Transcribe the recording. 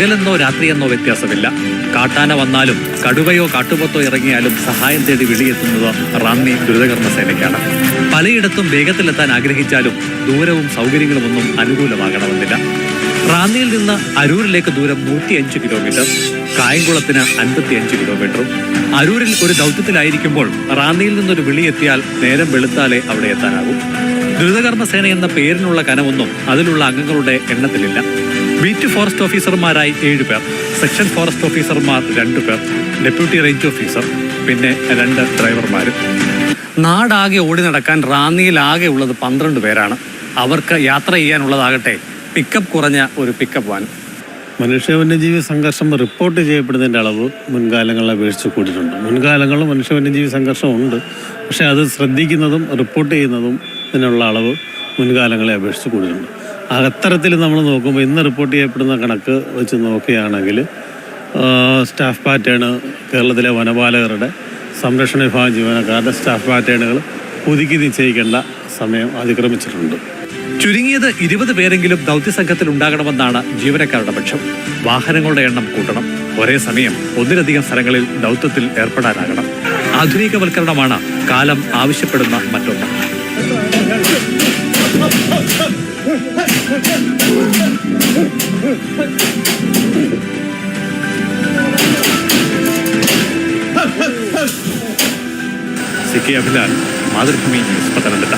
പകലെന്നോ രാത്രിയെന്നോ വ്യത്യാസമില്ല. കാട്ടാന വന്നാലും കടുവയോ കാട്ടുപോത്തോ ഇറങ്ങിയാലും സഹായം തേടി വിളിയെത്തുന്നത് റാന്നി ദ്രുതകർമ്മ സേനയ്ക്കാണ്. പലയിടത്തും വേഗത്തിലെത്താൻ ആഗ്രഹിച്ചാലും ദൂരവും സൗകര്യങ്ങളും ഒന്നും അനുകൂലമാകണമെന്നില്ല. റാന്നിയിൽ നിന്ന് അരൂരിലേക്ക് ദൂരം നൂറ്റിയഞ്ച് കിലോമീറ്റർ കായംകുളത്തിന് അൻപത്തിയഞ്ച് കിലോമീറ്ററും. അരൂരിൽ ഒരു ദൗത്യത്തിലായിരിക്കുമ്പോൾ റാന്നിയിൽ നിന്നൊരു വിളിയെത്തിയാൽ നേരം വെളുത്താലേ അവിടെ എത്താനാകും. ദ്രുതകർമ്മ സേന എന്ന പേരിനുള്ള കനമൊന്നും അതിലുള്ള അംഗങ്ങളുടെ എണ്ണത്തിലില്ല. ബീറ്റ് ഫോറസ്റ്റ് ഓഫീസർമാരായി ഏഴ് പേർ. സെക്ഷൻ ഫോറസ്റ്റ് ഓഫീസർമാർ രണ്ടു പേർ. ഡെപ്യൂട്ടി റേഞ്ച് ഓഫീസർ പിന്നെ രണ്ട് ഡ്രൈവർമാരും നാടാകെ ഓടി നടക്കാൻ റാന്നിയിലാകെ ഉള്ളത് പന്ത്രണ്ട് പേരാണ്. അവർക്ക് യാത്ര ചെയ്യാനുള്ളതാകട്ടെ പിക്കപ്പ് കുറഞ്ഞ ഒരു പിക്കപ്പ് വാൻ. മനുഷ്യ വന്യജീവി സംഘർഷം റിപ്പോർട്ട് ചെയ്യപ്പെടുന്നതിന്റെ അളവ് മുൻകാലങ്ങളെ അപേക്ഷിച്ച് കൂടിയിട്ടുണ്ട്. മുൻകാലങ്ങളിൽ മനുഷ്യ വന്യജീവി സംഘർഷം ഉണ്ട്. പക്ഷേ അത് ശ്രദ്ധിക്കുന്നതും റിപ്പോർട്ട് ചെയ്യുന്നതും ഇതിനുള്ള അളവ് മുൻകാലങ്ങളെ അപേക്ഷിച്ച് കൂടുതലുണ്ട്. അത്തരത്തിൽ നമ്മൾ നോക്കുമ്പോൾ ഇന്ന് റിപ്പോർട്ട് ചെയ്യപ്പെടുന്ന കണക്ക് വെച്ച് നോക്കുകയാണെങ്കിൽ സ്റ്റാഫ് പാറ്റേൺ കേരളത്തിലെ വനപാലകരുടെ സംരക്ഷണ വിഭാഗം ജീവനക്കാരുടെ സ്റ്റാഫ് പാറ്റേണുകൾ പുതുക്കി നിശ്ചയിക്കേണ്ട സമയം അതിക്രമിച്ചിട്ടുണ്ട്. ചുരുങ്ങിയത് ഇരുപത് പേരെങ്കിലും ദൗത്യസംഘത്തിൽ ഉണ്ടാകണമെന്നാണ് ജീവനക്കാരുടെ പക്ഷം. വാഹനങ്ങളുടെ എണ്ണം കൂട്ടണം. ഒരേ സമയം ഒന്നിലധികം സ്ഥലങ്ങളിൽ ദൗത്യത്തിൽ ഏർപ്പെടാനാകണം. ആധുനികവൽക്കരണമാണ് കാലം ആവശ്യപ്പെടുന്ന മറ്റൊന്ന്. సికే అభిలాల్ మాధురి భూమి స్పతనందట